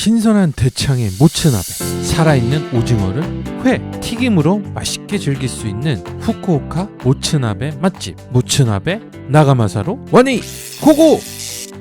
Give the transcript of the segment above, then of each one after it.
신선한 대창의 모츠나베, 살아있는 오징어를 회, 튀김으로 맛있게 즐길 수 있는 후쿠오카 모츠나베 맛집. 모츠나베 나가마사로 와니 고고!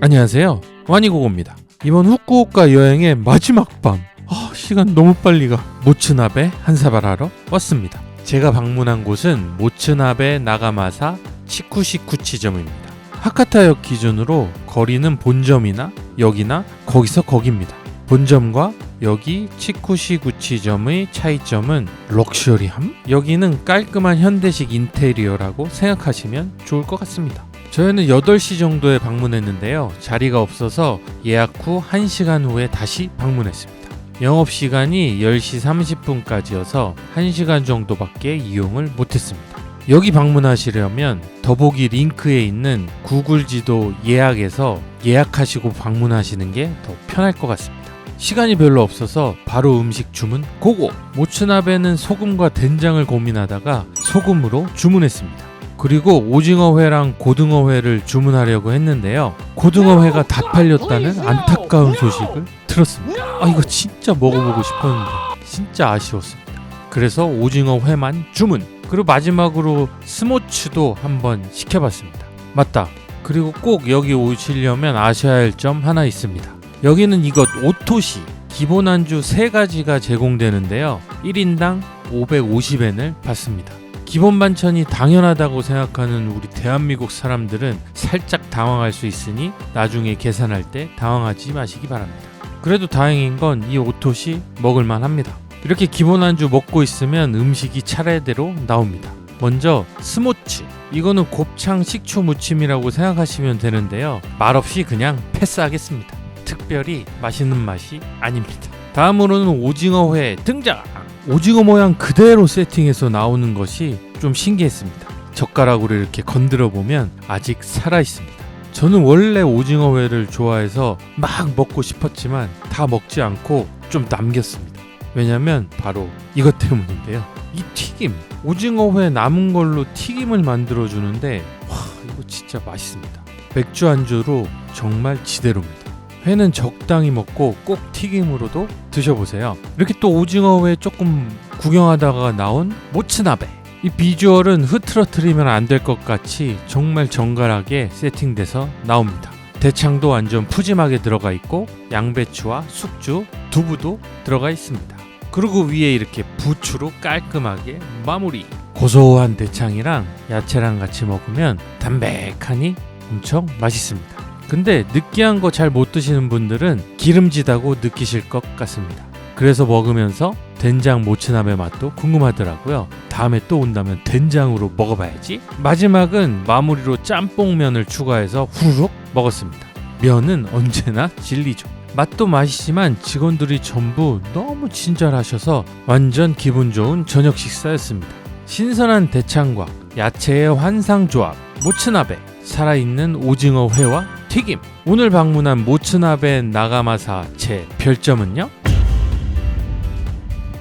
안녕하세요. 와니 고고입니다. 이번 후쿠오카 여행의 마지막 밤. 아, 시간 너무 빨리 가. 모츠나베 한 사발 하러 왔습니다. 제가 방문한 곳은 모츠나베 나가마사 치쿠시쿠치점입니다. 하카타역 기준으로 거리는 본점이나 여기나 거기서 거기입니다. 본점과 여기 치쿠시구치점의 차이점은 럭셔리함? 여기는 깔끔한 현대식 인테리어라고 생각하시면 좋을 것 같습니다. 저희는 8시 정도에 방문했는데요. 자리가 없어서 예약 후 1시간 후에 다시 방문했습니다. 영업시간이 10시 30분까지여서 1시간 정도밖에 이용을 못했습니다. 여기 방문하시려면 더보기 링크에 있는 구글 지도 예약에서 예약하시고 방문하시는 게 더 편할 것 같습니다. 시간이 별로 없어서 바로 음식 주문 고고! 모츠나베는 소금과 된장을 고민하다가 소금으로 주문했습니다. 그리고 오징어회랑 고등어회를 주문하려고 했는데요. 고등어회가 다 팔렸다는 안타까운 소식을 들었습니다. 아 이거 진짜 먹어보고 싶었는데 진짜 아쉬웠습니다. 그래서 오징어회만 주문. 그리고 마지막으로 스모츠도 한번 시켜봤습니다. 맞다. 그리고 꼭 여기 오시려면 아셔야 할 점 하나 있습니다. 여기는 이것 오토시 기본 안주 3가지가 제공되는데요. 1인당 550엔을 받습니다. 기본 반찬이 당연하다고 생각하는 우리 대한민국 사람들은 살짝 당황할 수 있으니 나중에 계산할 때 당황하지 마시기 바랍니다. 그래도 다행인 건 이 오토시 먹을만 합니다. 이렇게 기본 안주 먹고 있으면 음식이 차례대로 나옵니다. 먼저 스모츠. 이거는 곱창 식초 무침이라고 생각하시면 되는데요. 말없이 그냥 패스하겠습니다. 특별히 맛있는 맛이 아닙니다. 다음으로는 오징어회 등장. 오징어 모양 그대로 세팅해서 나오는 것이 좀 신기했습니다. 젓가락으로 이렇게 건드려 보면 아직 살아 있습니다. 저는 원래 오징어회를 좋아해서 막 먹고 싶었지만 다 먹지 않고 좀 남겼습니다. 왜냐면 바로 이것 때문인데요. 이 튀김 오징어회 남은 걸로 튀김을 만들어 주는데 와 이거 진짜 맛있습니다. 맥주 안주로 정말 지대로입니다. 회는 적당히 먹고 꼭 튀김으로도 드셔보세요. 이렇게 또 오징어 회 조금 구경하다가 나온 모츠나베. 이 비주얼은 흐트러트리면 안 될 것 같이 정말 정갈하게 세팅돼서 나옵니다. 대창도 완전 푸짐하게 들어가 있고 양배추와 숙주, 두부도 들어가 있습니다. 그리고 위에 이렇게 부추로 깔끔하게 마무리. 고소한 대창이랑 야채랑 같이 먹으면 담백하니 엄청 맛있습니다. 근데 느끼한 거 잘 못 드시는 분들은 기름지다고 느끼실 것 같습니다. 그래서 먹으면서 된장 모츠나베 맛도 궁금하더라고요. 다음에 또 온다면 된장으로 먹어봐야지. 마지막은 마무리로 짬뽕면을 추가해서 후루룩 먹었습니다. 면은 언제나 진리죠. 맛도 맛이지만 직원들이 전부 너무 친절하셔서 완전 기분 좋은 저녁 식사였습니다. 신선한 대창과 야채의 환상 조합, 모츠나베, 살아있는 오징어 회와 튀김. 오늘 방문한 모츠나베 나가마사 제 별점은요?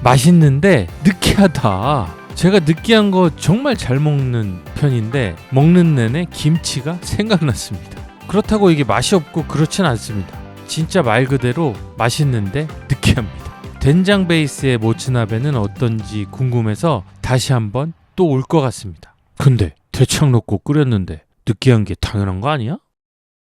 맛있는데 느끼하다. 제가 느끼한 거 정말 잘 먹는 편인데 먹는 내내 김치가 생각났습니다. 그렇다고 이게 맛이 없고 그렇진 않습니다. 진짜 말 그대로 맛있는데 느끼합니다. 된장 베이스의 모츠나베는 어떤지 궁금해서 다시 한번 또 올 것 같습니다. 근데 대창 넣고 끓였는데 느끼한 게 당연한 거 아니야?